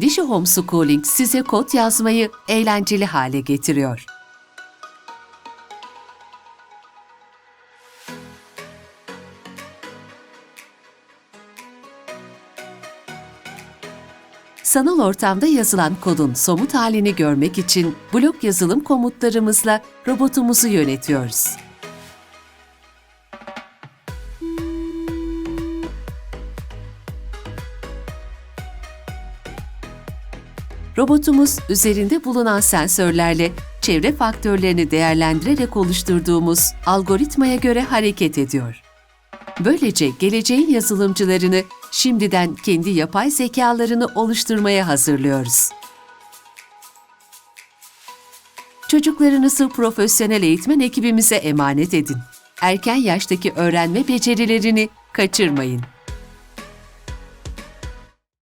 Dişi Homeschooling size kod yazmayı eğlenceli hale getiriyor. Sanal ortamda yazılan kodun somut halini görmek için blok yazılım komutlarımızla robotumuzu yönetiyoruz. Robotumuz üzerinde bulunan sensörlerle çevre faktörlerini değerlendirerek oluşturduğumuz algoritmaya göre hareket ediyor. Böylece geleceğin yazılımcılarını şimdiden kendi yapay zekalarını oluşturmaya hazırlıyoruz. Çocuklarınızı profesyonel eğitmen ekibimize emanet edin. Erken yaştaki öğrenme becerilerini kaçırmayın.